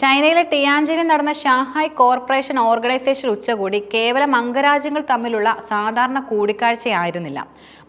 ചൈനയിലെ ടിയാൻജിനിൽ നടന്ന Shanghai corporation organisation ഉച്ചകോടി കേവലം അംഗരാജ്യങ്ങൾ തമ്മിലുള്ള സാധാരണ കൂടിക്കാഴ്ചയായിരുന്നില്ല.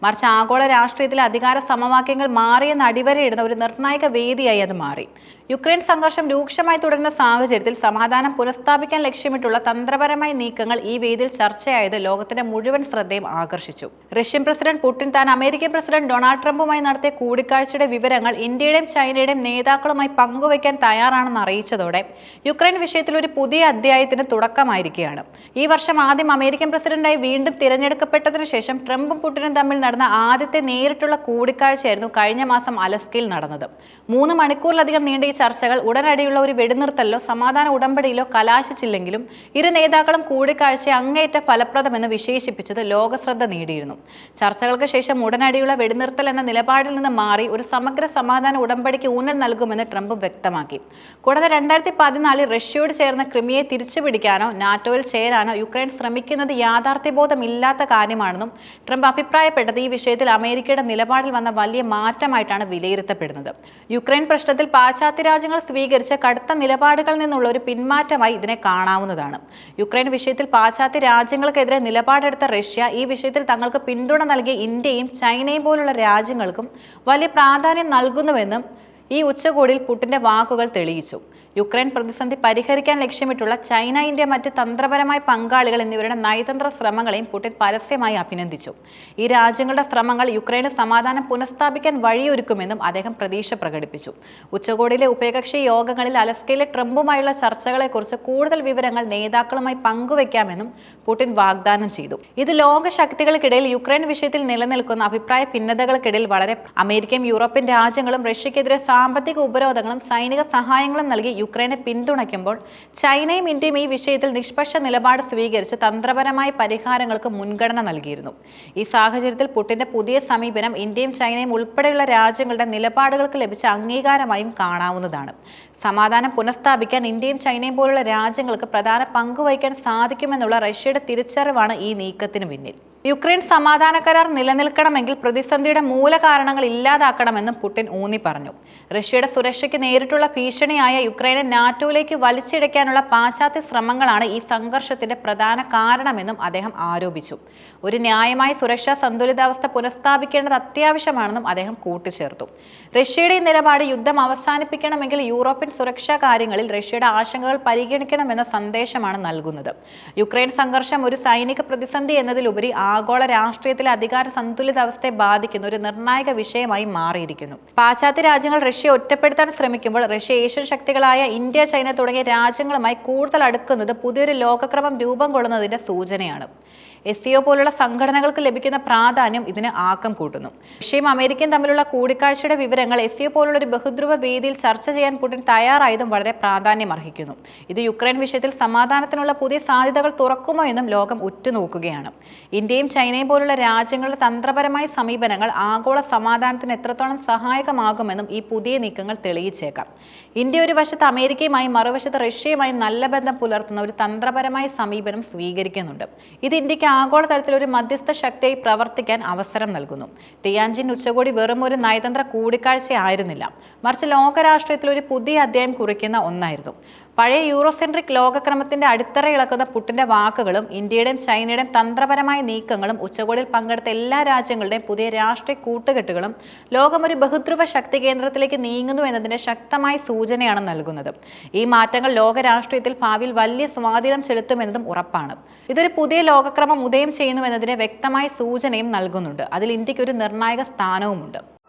മറിച്ച് ആഗോള രാഷ്ട്രീയത്തിലെ അധികാര സമവാക്യങ്ങൾ മാറിയെന്ന് അടിവരയിടുന്ന ഒരു നിർണായക വേദിയായി അത് മാറി. യുക്രൈൻ സംഘർഷം രൂക്ഷമായി തുടരുന്ന സാഹചര്യത്തിൽ സമാധാനം പുനഃസ്ഥാപിക്കാൻ ലക്ഷ്യമിട്ടുള്ള തന്ത്രപരമായ നീക്കങ്ങൾ ഈ വേദിയിൽ ചർച്ചയായത് ലോകത്തിന്റെ മുഴുവൻ ശ്രദ്ധയും ആകർഷിച്ചു. റഷ്യൻ പ്രസിഡന്റ് പുടിൻ താൻ അമേരിക്കൻ പ്രസിഡന്റ് ഡൊണാൾഡ് ട്രംപുമായി നടത്തിയ കൂടിക്കാഴ്ചയുടെ വിവരങ്ങൾ ഇന്ത്യയുടെയും ചൈനയുടെയും നേതാക്കളുമായി പങ്കുവയ്ക്കാൻ തയ്യാറാണെന്ന് അറിയിച്ചതോടെ യുക്രൈൻ വിഷയത്തിൽ ഒരു പുതിയ അധ്യായത്തിന് തുടക്കമായിരിക്കുകയാണ്. ഈ വർഷം ആദ്യം അമേരിക്കൻ പ്രസിഡന്റായി വീണ്ടും തിരഞ്ഞെടുക്കപ്പെട്ടതിനു ശേഷം ട്രംപും പുടിനും തമ്മിൽ നടന്ന ആദ്യത്തെ നേരിട്ടുള്ള കൂടിക്കാഴ്ചയായിരുന്നു കഴിഞ്ഞ മാസം അലസ്കയിൽ നടന്നത്. മൂന്ന് മണിക്കൂറിലധികം നീണ്ട ഈ ചർച്ചകൾ ഉടനടിയുള്ള ഒരു വെടിനിർത്തലിലോ സമാധാന ഉടമ്പടിയിലോ കലാശിച്ചില്ലെങ്കിലും ഇരു നേതാക്കളും കൂടിക്കാഴ്ച അങ്ങേറ്റ ഫലപ്രദമെന്ന് വിശേഷിപ്പിച്ചത് ലോകശ്രദ്ധ നേടിയിരുന്നു. ചർച്ചകൾക്ക് ശേഷം ഉടനടിയുള്ള വെടിനിർത്തൽ എന്ന നിലപാടിൽ നിന്ന് മാറി ഒരു സമഗ്ര സമാധാന ഉടമ്പടിക്ക് ഊന്നൽ നൽകുമെന്ന് ട്രംപ് വ്യക്തമാക്കി. കൂടാതെ രണ്ടായിരത്തി പതിനാലിൽ റഷ്യയോട് ചേർന്ന ക്രിമിയെ തിരിച്ചുപിടിക്കാനോ നാറ്റോയിൽ ചേരാനോ യുക്രൈൻ ശ്രമിക്കുന്നത് യാഥാർത്ഥ്യബോധമില്ലാത്ത കാര്യമാണെന്നും ട്രംപ് അഭിപ്രായപ്പെട്ടത് ഈ വിഷയത്തിൽ അമേരിക്കയുടെ നിലപാടിൽ വന്ന വലിയ മാറ്റമായിട്ടാണ് വിലയിരുത്തപ്പെടുന്നത്. യുക്രൈൻ പ്രശ്നത്തിൽ പാശ്ചാത്യ രാജ്യങ്ങൾ സ്വീകരിച്ച കടുത്ത നിലപാടുകളിൽ നിന്നുള്ള ഒരു പിന്മാറ്റമായി ഇതിനെ കാണാവുന്നതാണ്. യുക്രൈൻ വിഷയത്തിൽ പാശ്ചാത്യ രാജ്യങ്ങൾക്കെതിരെ നിലപാടെടുത്ത റഷ്യ ഈ വിഷയത്തിൽ തങ്ങൾക്ക് പിന്തുണ നൽകിയ ഇന്ത്യയും ചൈനയും പോലുള്ള രാജ്യങ്ങൾക്കും വലിയ പ്രാധാന്യം നൽകുന്നുവെന്നും ഈ ഉച്ചകോടിയിൽ പുട്ടിന്റെ വാക്കുകൾ തെളിയിച്ചു. യുക്രൈൻ പ്രതിസന്ധി പരിഹരിക്കാൻ ലക്ഷ്യമിട്ടുള്ള ചൈന ഇന്ത്യ മറ്റ് തന്ത്രപരമായ പങ്കാളികൾ എന്നിവരുടെ നയതന്ത്ര ശ്രമങ്ങളെയും പുടിൻ പരസ്യമായി അഭിനന്ദിച്ചു. ഈ രാജ്യങ്ങളുടെ ശ്രമങ്ങൾ യുക്രൈന് സമാധാനം പുനഃസ്ഥാപിക്കാൻ വഴിയൊരുക്കുമെന്നും അദ്ദേഹം പ്രതീക്ഷ പ്രകടിപ്പിച്ചു. ഉച്ചകോടിയിലെ ഉഭയകക്ഷി യോഗങ്ങളിൽ അലസ്കയിലെ ട്രംപുമായുള്ള ചർച്ചകളെക്കുറിച്ച് കൂടുതൽ വിവരങ്ങൾ നേതാക്കളുമായി പങ്കുവയ്ക്കാമെന്നും പുടിൻ വാഗ്ദാനം ചെയ്തു. ഇത് ലോക ശക്തികൾക്കിടയിൽ യുക്രൈൻ വിഷയത്തിൽ നിലനിൽക്കുന്ന അഭിപ്രായ ഭിന്നതകൾക്കിടയിൽ വളരെ അമേരിക്കയും യൂറോപ്യൻ രാജ്യങ്ങളും റഷ്യക്കെതിരെ സാമ്പത്തിക ഉപരോധങ്ങളും സൈനിക സഹായങ്ങളും നൽകി യുക്രൈനെ പിന്തുണയ്ക്കുമ്പോൾ ചൈനയും ഇന്ത്യയും ഈ വിഷയത്തിൽ നിഷ്പക്ഷ നിലപാട് സ്വീകരിച്ച് തന്ത്രപരമായ പരിഹാരങ്ങൾക്ക് മുൻഗണന നൽകിയിരുന്നു. ഈ സാഹചര്യത്തിൽ പുട്ടിന്റെ പുതിയ സമീപനം ഇന്ത്യയും ചൈനയും ഉൾപ്പെടെയുള്ള രാജ്യങ്ങളുടെ നിലപാടുകൾക്ക് ലഭിച്ച അംഗീകാരമായും കാണാവുന്നതാണ്. സമാധാനം പുനഃസ്ഥാപിക്കാൻ ഇന്ത്യയും ചൈനയും പോലുള്ള രാജ്യങ്ങൾക്ക് പ്രധാന പങ്കുവഹിക്കാൻ സാധിക്കുമെന്നുള്ള റഷ്യയുടെ തിരിച്ചറിവാണ് ഈ നീക്കത്തിന് പിന്നിൽ. യുക്രൈൻ സമാധാന കരാർ നിലനിൽക്കണമെങ്കിൽ പ്രതിസന്ധിയുടെ മൂലകാരണങ്ങൾ ഇല്ലാതാക്കണമെന്നും പുടിൻ ഊന്നി പറഞ്ഞു. റഷ്യയുടെ സുരക്ഷയ്ക്ക് നേരിട്ടുള്ള ഭീഷണിയായ യുക്രൈനെ നാറ്റോയിലേക്ക് വലിച്ചിഴയ്ക്കാനുള്ള പാശ്ചാത്യ ശ്രമങ്ങളാണ് ഈ സംഘർഷത്തിന്റെ പ്രധാന കാരണമെന്നും അദ്ദേഹം ആരോപിച്ചു. ഒരു ന്യായമായ സുരക്ഷാ സന്തുലിതാവസ്ഥ പുനഃസ്ഥാപിക്കേണ്ടത് അത്യാവശ്യമാണെന്നും അദ്ദേഹം കൂട്ടിച്ചേർത്തു. റഷ്യയുടെ നിലപാട് യുദ്ധം അവസാനിപ്പിക്കണമെങ്കിൽ യൂറോപ്യൻ സുരക്ഷാ കാര്യങ്ങളിൽ റഷ്യയുടെ ആശങ്കകൾ പരിഗണിക്കണമെന്ന സന്ദേശമാണ് നൽകുന്നത്. യുക്രൈൻ സംഘർഷം ഒരു സൈനിക പ്രതിസന്ധി എന്നതിലുപരി ആഗോള രാഷ്ട്രീയത്തിലെ അധികാര സന്തുലിതാവസ്ഥയെ ബാധിക്കുന്ന ഒരു നിർണായക വിഷയമായി മാറിയിരിക്കുന്നു. പാശ്ചാത്യ രാജ്യങ്ങൾ റഷ്യ ഒറ്റപ്പെടുത്താൻ ശ്രമിക്കുമ്പോൾ റഷ്യ ഏഷ്യൻ ശക്തികളായ ഇന്ത്യ ചൈന തുടങ്ങിയ രാജ്യങ്ങളുമായി കൂടുതൽ അടുക്കുന്നത് പുതിയൊരു ലോകക്രമം രൂപം കൊള്ളുന്നതിന്റെ സൂചനയാണ്. എസ് സിഒ പോലുള്ള സംഘടനകൾക്ക് ലഭിക്കുന്ന പ്രാധാന്യം ഇതിന് ആക്കം കൂട്ടുന്നു. റഷ്യയും അമേരിക്കയും തമ്മിലുള്ള കൂടിക്കാഴ്ചയുടെ വിവരങ്ങൾ എസ് സിഒ പോലുള്ള ഒരു ബഹുദ്രുവ വേദിയിൽ ചർച്ച ചെയ്യാൻ പുടിൻ തയ്യാറായതും വളരെ പ്രാധാന്യം അർഹിക്കുന്നു ഇത് യുക്രൈൻ വിഷയത്തിൽ സമാധാനത്തിനുള്ള പുതിയ സാധ്യതകൾ തുറക്കുമോ എന്നും ലോകം ഉറ്റുനോക്കുകയാണ്. ഇന്ത്യയും ചൈനയും പോലുള്ള രാജ്യങ്ങളുടെ തന്ത്രപരമായ സമീപനങ്ങൾ ആഗോള സമാധാനത്തിന് എത്രത്തോളം സഹായകമാകുമെന്നും ഈ പുതിയ നീക്കങ്ങൾ തെളിയിച്ചേക്കാം. ഇന്ത്യ ഒരു വശത്ത് അമേരിക്കയുമായി മറുവശത്ത് റഷ്യയുമായി നല്ല ബന്ധം പുലർത്തുന്ന ഒരു തന്ത്രപരമായ സമീപനം സ്വീകരിക്കുന്നുണ്ട്. ഇത് ഇന്ത്യയ്ക്ക് ആഗോളതലത്തിൽ ഒരു മധ്യസ്ഥ ശക്തിയായി പ്രവർത്തിക്കാൻ അവസരം നൽകുന്നു. ടിയാൻജിൻ ഉച്ചകോടി വെറും ഒരു നയതന്ത്ര കൂടിക്കാഴ്ചയായിരുന്നില്ല. മറിച്ച് ലോകരാഷ്ട്രീയത്തിൽ ഒരു പുതിയ അധ്യായം കുറിക്കുന്ന ഒന്നായിരുന്നു. പഴയ യൂറോസെൻട്രിക് ലോകക്രമത്തിന്റെ അടിത്തറ ഇളക്കുന്ന പുട്ടിന്റെ വാക്കുകളും ഇന്ത്യയുടെയും ചൈനയുടെയും തന്ത്രപരമായ നീക്കങ്ങളും ഉച്ചകോടിയിൽ പങ്കെടുത്ത എല്ലാ രാജ്യങ്ങളുടെയും പുതിയ രാഷ്ട്രീയ കൂട്ടുകെട്ടുകളും ലോകം ഒരു ബഹുദ്രുവ ശക്തി കേന്ദ്രത്തിലേക്ക് നീങ്ങുന്നു എന്നതിന്റെ ശക്തമായ സൂചനയാണ് നൽകുന്നത്. ഈ മാറ്റങ്ങൾ ലോക രാഷ്ട്രീയത്തിൽ ഭാവിയിൽ വലിയ സ്വാധീനം ചെലുത്തുമെന്നതും ഉറപ്പാണ്. ഇതൊരു പുതിയ ലോകക്രമം ഉദയം ചെയ്യുന്നു എന്നതിന്റെ വ്യക്തമായ സൂചനയും നൽകുന്നുണ്ട്. അതിൽ ഇന്ത്യയ്ക്ക് ഒരു നിർണായക സ്ഥാനവുമുണ്ട്.